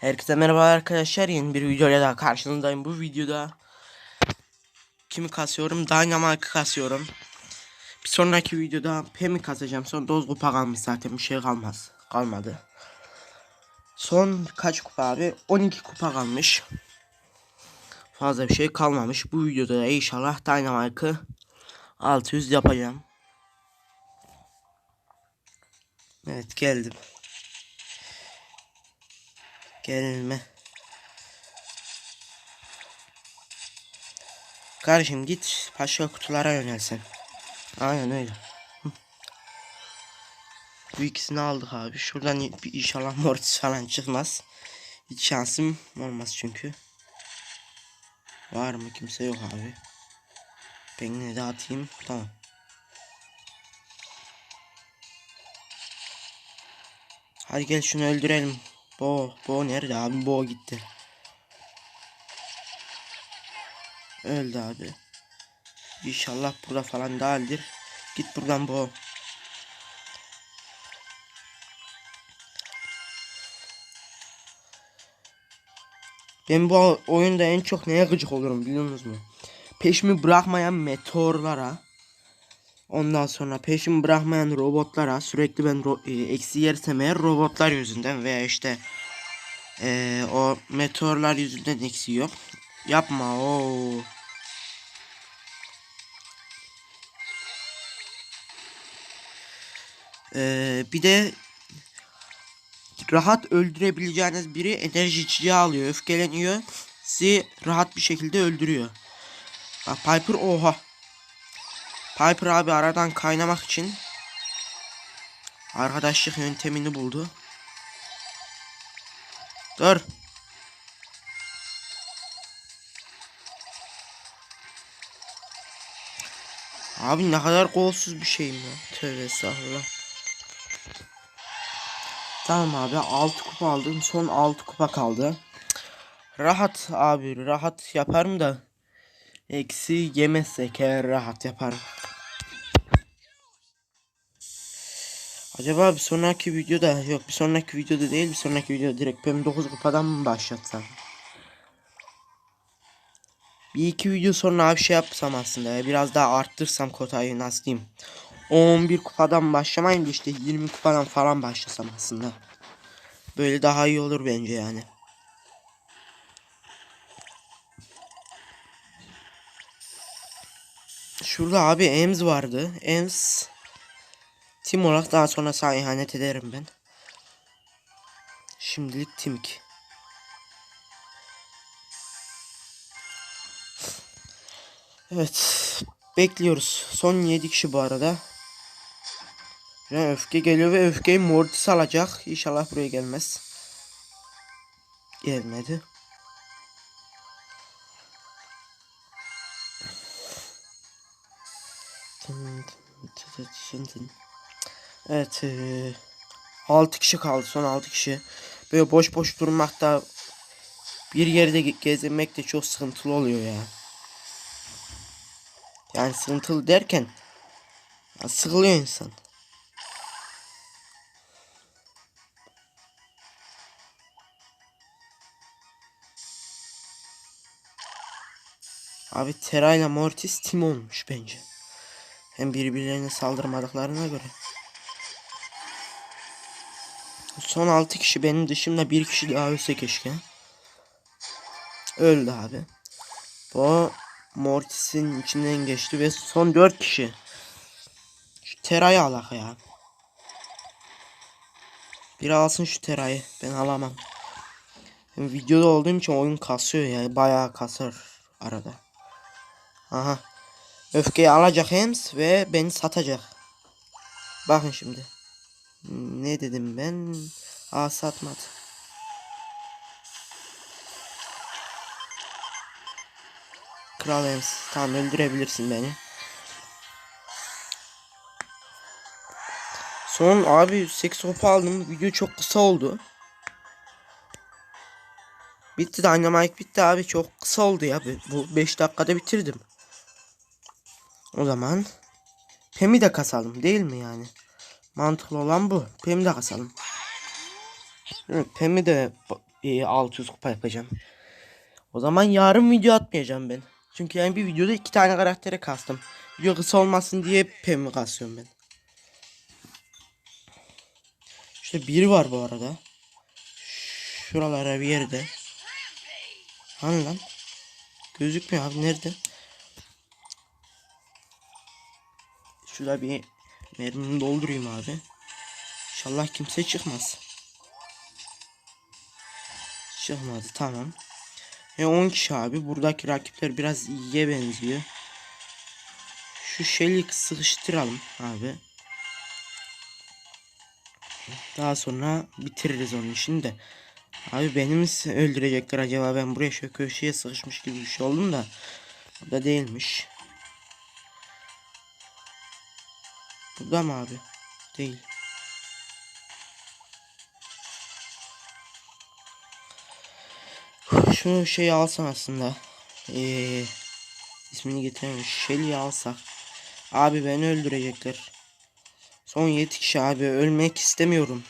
Herkese merhaba arkadaşlar. Yeni bir videoyla daha karşınızdayım bu videoda. Kimi kasıyorum? Dynamite kasıyorum. Bir sonraki videoda Pem'i kasacağım. Son 9 kupa kalmış zaten. Bir şey kalmaz. Kalmadı. Son kaç kupa abi? 12 kupa kalmış. Fazla bir şey kalmamış. Bu videoda da inşallah Dynamite'ı 600 yapacağım. Evet geldim Gelme. Kardeşim git başka kutulara yönelsin. Aynen öyle. Hı. Bu ikisini aldık abi. Şuradan bir inşallah mortis falan çıkmaz. Hiç şansım olmaz çünkü. Var mı kimse yok abi. Ben yine de atayım. Tamam. Hadi gel şunu öldürelim. Bo, Bo nerede abi? Bo gitti. Öldü abi. İnşallah burada falan değildir. Git buradan Bo. Ben bu oyunda en çok neye gıcık olurum biliyor musunuz? Peşimi bırakmayan meteorlara Ondan sonra peşimi bırakmayan robotlara sürekli ben ro- e, eksi yersem eğer robotlar yüzünden veya işte e, o meteorlar yüzünden eksi yok. Yapma o. E, bir de rahat öldürebileceğiniz biri enerji içeceği alıyor, öfkeleniyor, sizi rahat bir şekilde öldürüyor. Bak Piper oha. Piper abi aradan kaynamak için arkadaşlık yöntemini buldu. Dur. Abi ne kadar kolsuz bir şeyim ya. Tövbe estağfurullah. Tamam abi 6 kupa aldım. Son 6 kupa kaldı. Rahat abi rahat yaparım da eksi yemezsek eğer rahat yaparım. Acaba bir sonraki videoda yok bir sonraki videoda değil bir sonraki videoda direkt ben 9 kupadan mı başlatsam? Bir iki video sonra bir şey yapsam aslında biraz daha arttırsam kotayı nasıl diyeyim? 11 kupadan başlamayayım da işte 20 kupadan falan başlasam aslında. Böyle daha iyi olur bence yani. Şurada abi Ems vardı. Ems Tim olarak daha sonra sana ihanet ederim ben. Şimdilik Timik. Evet. Bekliyoruz. Son 7 kişi bu arada. Yani öfke geliyor ve öfkeyi Mortis alacak. İnşallah buraya gelmez. Gelmedi. Evet. Ee, 6 kişi kaldı. Son 6 kişi. Böyle boş boş durmakta bir yerde gezinmek de çok sıkıntılı oluyor ya. Yani sıkıntılı derken ya sıkılıyor insan. Abi Terra ile Mortis tim olmuş bence. Hem birbirlerine saldırmadıklarına göre. Son 6 kişi benim dışımda bir kişi daha ölse keşke. Öldü abi. Bu Mortis'in içinden geçti ve son 4 kişi. Şu Tera'yı alak ya. Biri alsın şu Tera'yı. Ben alamam. Videoda olduğum için oyun kasıyor ya. Bayağı kasar arada. Aha. Öfkeyi alacak Hems ve beni satacak. Bakın şimdi. Ne dedim ben? Aa satmadı. Kral Ems. Tamam öldürebilirsin beni. Son abi 8 topu aldım. Video çok kısa oldu. Bitti Dynamite bitti abi. Çok kısa oldu ya. Bu 5 dakikada bitirdim. O zaman Pem'i de kasalım değil mi yani? Mantıklı olan bu. Pem'i de kasalım. Pem'i de e, 600 kupa yapacağım. O zaman yarın video atmayacağım ben. Çünkü yani bir videoda iki tane karaktere kastım. Video kısa olmasın diye pemi kasıyorum ben. İşte biri var bu arada. Şuralara bir yerde. Hani lan? Gözükmüyor abi nerede? Şurada bir mermimi doldurayım abi. İnşallah kimse çıkmaz. Çıkmadı tamam. E 10 kişi abi. Buradaki rakipler biraz iyiye benziyor. Şu şeyi sıkıştıralım abi. Daha sonra bitiririz onun işini de. Abi beni mi öldürecekler acaba ben buraya şöyle köşeye sıkışmış gibi bir şey oldum da. Burada değilmiş. Burada mı abi? Değil. Şunu şey alsam aslında. Ee, ismini getirememiş. Shelly'i alsak. Abi beni öldürecekler. Son 7 kişi abi ölmek istemiyorum.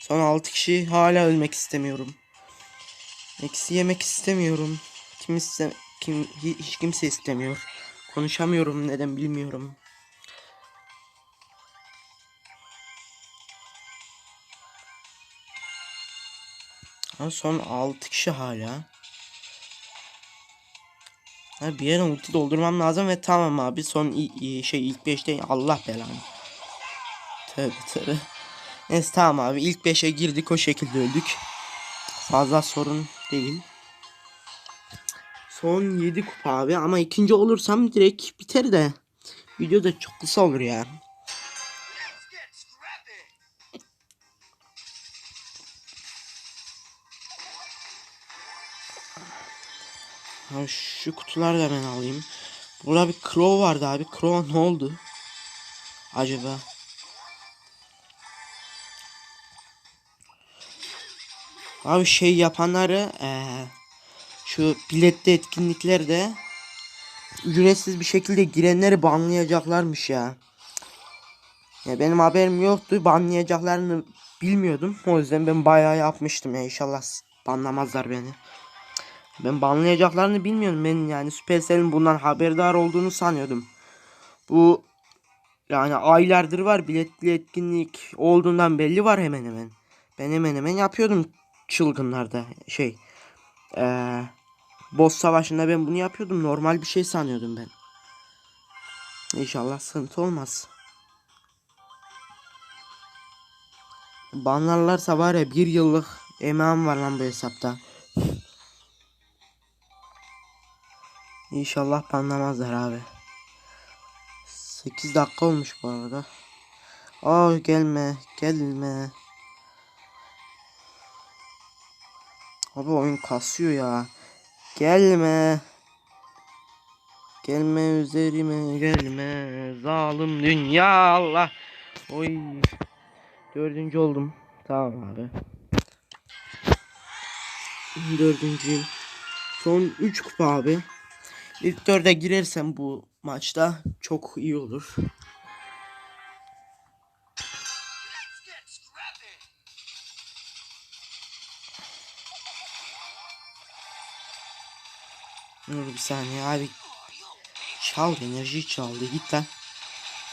Son 6 kişi hala ölmek istemiyorum. Eksi yemek istemiyorum. Kim iste kim hiç kimse istemiyor. Konuşamıyorum neden bilmiyorum. Ha, son 6 kişi hala. Ha, bir yere ulti doldurmam lazım ve tamam abi son şey ilk 5'te Allah belanı. Tövbe tövbe. Neyse tamam abi ilk 5'e girdik o şekilde öldük. Fazla sorun değil. Son 7 kupa abi ama ikinci olursam direkt biter de. Video da çok kısa olur ya. Abi şu kutuları da ben alayım. Burada bir crow vardı abi. Crow'a ne oldu? Acaba? Abi şey yapanları eee şu biletli etkinliklerde ücretsiz bir şekilde girenleri banlayacaklarmış ya. Ya benim haberim yoktu. Banlayacaklarını bilmiyordum. O yüzden ben bayağı yapmıştım ya. İnşallah banlamazlar beni. Ben banlayacaklarını bilmiyorum. Ben yani Supercell'in bundan haberdar olduğunu sanıyordum. Bu yani aylardır var biletli etkinlik olduğundan belli var hemen hemen. Ben hemen hemen yapıyordum çılgınlarda şey. Eee boss savaşında ben bunu yapıyordum. Normal bir şey sanıyordum ben. İnşallah sıkıntı olmaz. Banlarlarsa var ya bir yıllık emeğim var lan bu hesapta. İnşallah banlamazlar abi. 8 dakika olmuş bu arada. Aa gelme, gelme. Abi oyun kasıyor ya. Gelme. Gelme üzerime gelme. Zalim dünya Allah. Oy. Dördüncü oldum. Tamam abi. Dördüncüyüm. Son 3 kupa abi. İlk dörde girersem bu maçta çok iyi olur. Dur bir saniye abi. Çal enerji çaldı. Git lan.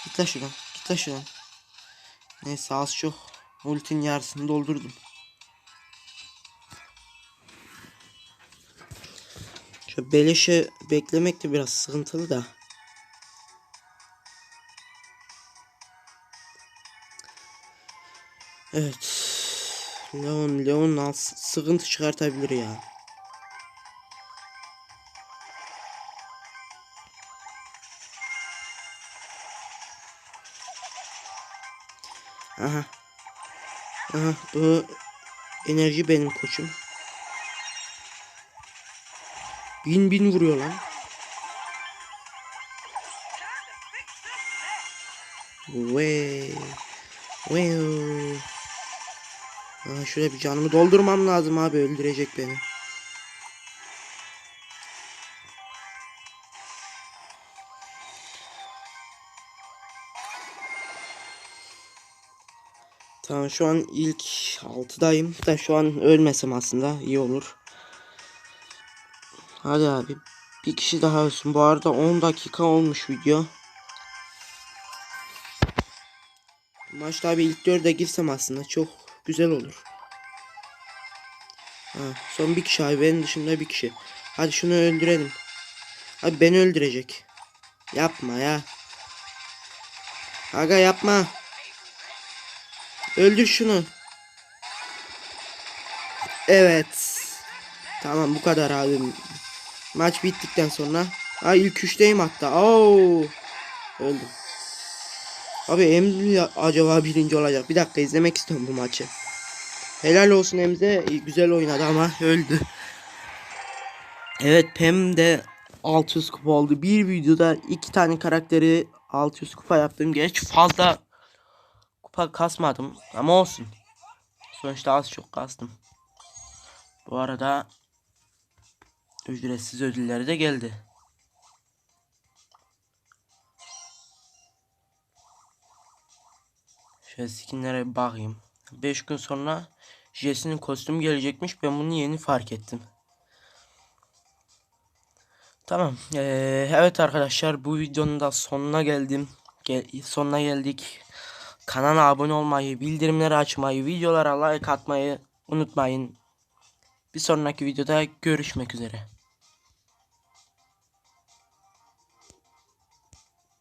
Git lan şuradan. Git lan şuradan. Neyse az çok. Ultin yarısını doldurdum. Beleşe beklemek de biraz sıkıntılı da. Evet. Leon, Leon sıkıntı çıkartabilir ya. Aha. Aha bu enerji benim koçum. Bin bin vuruyor lan. Ve ve şöyle bir canımı doldurmam lazım abi öldürecek beni. Tamam şu an ilk 6'dayım da şu an ölmesem aslında iyi olur. Hadi abi bir kişi daha ölsün. Bu arada 10 dakika olmuş video. Maçta abi ilk 4'e girsem aslında çok güzel olur. Ha, son bir kişi abi benim dışında bir kişi. Hadi şunu öldürelim. Abi beni öldürecek. Yapma ya. Aga yapma. Öldür şunu. Evet. Tamam bu kadar abi. Maç bittikten sonra. Ha ilk üçteyim hatta. Oo. Öldüm. Abi Emre acaba birinci olacak. Bir dakika izlemek istiyorum bu maçı. Helal olsun Emre. Güzel oynadı ama öldü. Evet Pem de 600 kupa oldu. Bir videoda iki tane karakteri 600 kupa yaptım. Geç fazla kupa kasmadım ama olsun. Sonuçta az çok kastım. Bu arada ücretsiz ödülleri de geldi. Şöyle skinlere bakayım. 5 gün sonra Jesse'nin kostümü gelecekmiş. Ben bunu yeni fark ettim. Tamam. Ee, evet arkadaşlar bu videonun da sonuna geldim. Gel sonuna geldik. Kanala abone olmayı, bildirimleri açmayı, videolara like atmayı unutmayın. Bir sonraki videoda görüşmek üzere.